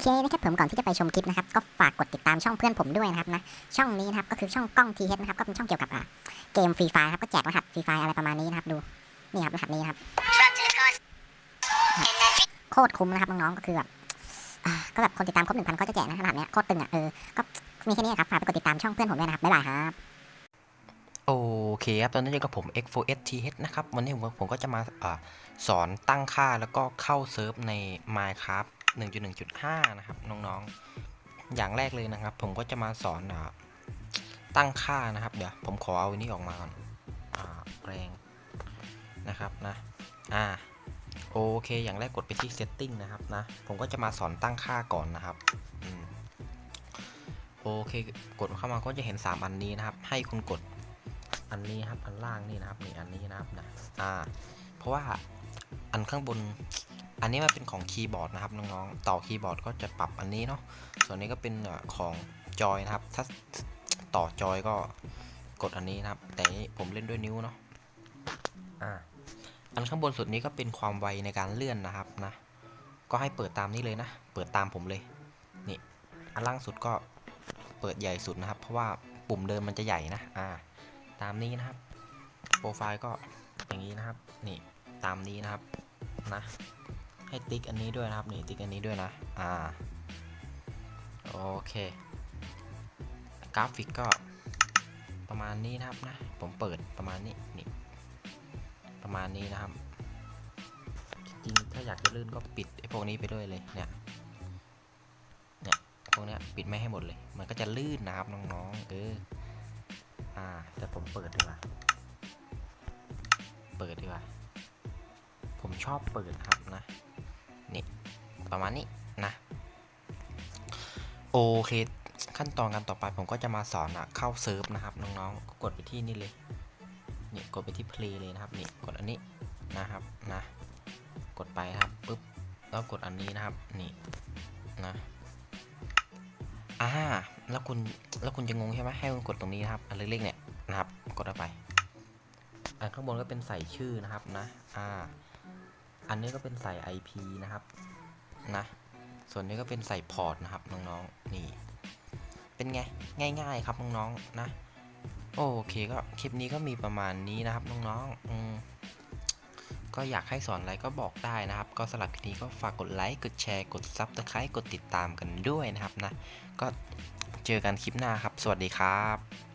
เคนะครับผมก่อนที่จะไปชมคลิปนะครับก็ฝากกดติดตามช่องเพื่อนผมด้วยนะครับนะช่องนี้นะครับก็คือช่องกล้องทีเฮดนะครับก็เป็นช่องเกี่ยวกับเกมฟรีไฟครับก็แจกรหัสฟรีไฟอะไรประมาณนี้นะครับดูนี่ครับรหัสนี้ครับโคตรคุ้มนะครับน้องๆก็คือแบบก็แบบคนติดตามครบหนึ่งพันก็จะแจกนะรหัสเนี้ยโคตรตึงอะเออก็มีแค่นี้ครับฝากไปกดติดตามช่องเพื่อนผมด้วยนะครับบ๊ายบายครับโอเคครับ ตอนนี้อยู่กับผม X4STH นะครับ วันนี้ผมผมก็จะมาอสอนตั้งค่าแล้วก็เข้าเซิร์ฟใน Minecraft 1.1.5 นะครับน้องๆ อย่างแรกเลยนะครับ ผมก็จะมาสอนอตั้งค่านะครับ เดี๋ยวผมขอเอาอันนี้ออกมาก่อนอแรงนะครับนะอ่าโอเค อย่างแรกกดไปที่ setting นะครับนะ ผมก็จะมาสอนตั้งค่าก่อนนะครับอโอเค กดเข้ามาก็จะเห็น 3 อันนี้นะครับ ให้คุณกดอันนี้ครับ อันล่างนี่นะครับนี่อันนี้นะครับนะ อ่า เพราะว่าอันข้างบน อันนี้มันเป็นของคีย์บอร์ดนะครับน้องๆ ต่อคีย์บอร์ดก็จะปรับอันนี้เนาะ ส่วนนี้ก็เป็นของจอยนะครับ ถ้าต่อจอยก็กดอันนี้นะครับ แต่นี้ผมเล่นด้วยนิ้วเนาะ อ่า อันข้างบนสุดนี้ก็เป็นความไวในการเลื่อนนะครับนะ ก็ให้เปิดตามนี้เลยนะ เปิดตามผมเลย นี่ อันล่างสุดก็เปิดใหญ่สุดนะครับ เพราะว่าปุ่มเดิมมันจะใหญ่นะ อ่า ตามนี้นะครับ โปรไฟล์ก็อย่างนี้นะครับ นี่ ตามนี้นะครับ นะ ให้ติ๊กอันนี้ด้วยนะครับนี่ติ๊กอันนี้ด้วยนะอ่าโอเคกราฟิกก็ประมาณนี้นะครับนะผมเปิดประมาณนี้นี่ประมาณนี้นะครับ จริงๆถ้าอยากจะลื่นก็ปิดไอ้พวกนี้ไปด้วยเลยเนี่ยเนี่ยพวกเนี้ยปิดไม่ให้หมดเลย มันก็จะลื่นนะครับน้องๆเอออ่าแต่ผมเปิดดีกว่าเปิดดีกว่า ชอบเปิดครับนะ นี่ ประมาณนี้นะ โอเค ขั้นตอนการต่อไปผมก็จะมาสอนอะเข้าเซิร์ฟนะครับน้องๆ กดไปที่นี่เลย นี่กดไปที่ play เลยนะครับ นี่กดอันนี้นะครับนะ กดไปครับปุ๊บ แล้วกดอันนี้นะครับ นี่นะอ่าแล้วคุณ แล้วคุณจะงงใช่ไหมให้คุณกดตรงนี้นะครับ อันเล็กๆเนี่ยนะครับ กดเข้าไป อันข้างบนก็เป็นใส่ชื่อนะครับนะ อ่า อันนี้ก็เป็นใส่ IP นะครับนะ ส่วนนี้ก็เป็นใส่พอร์ตนะครับน้องๆ นี่ เป็นไง ง่ายๆครับน้องๆ นะ โอเคก็คลิปนี้ก็มีประมาณนี้นะครับน้องๆ อืมก็อยากให้สอนอะไรก็บอกได้นะครับ ก็สำหรับคลิปนี้ก็ฝากกดไลค์ กดแชร์ กด Subscribe กดติดตามกันด้วยนะครับนะ ก็เจอกันคลิปหน้าครับ สวัสดีครับ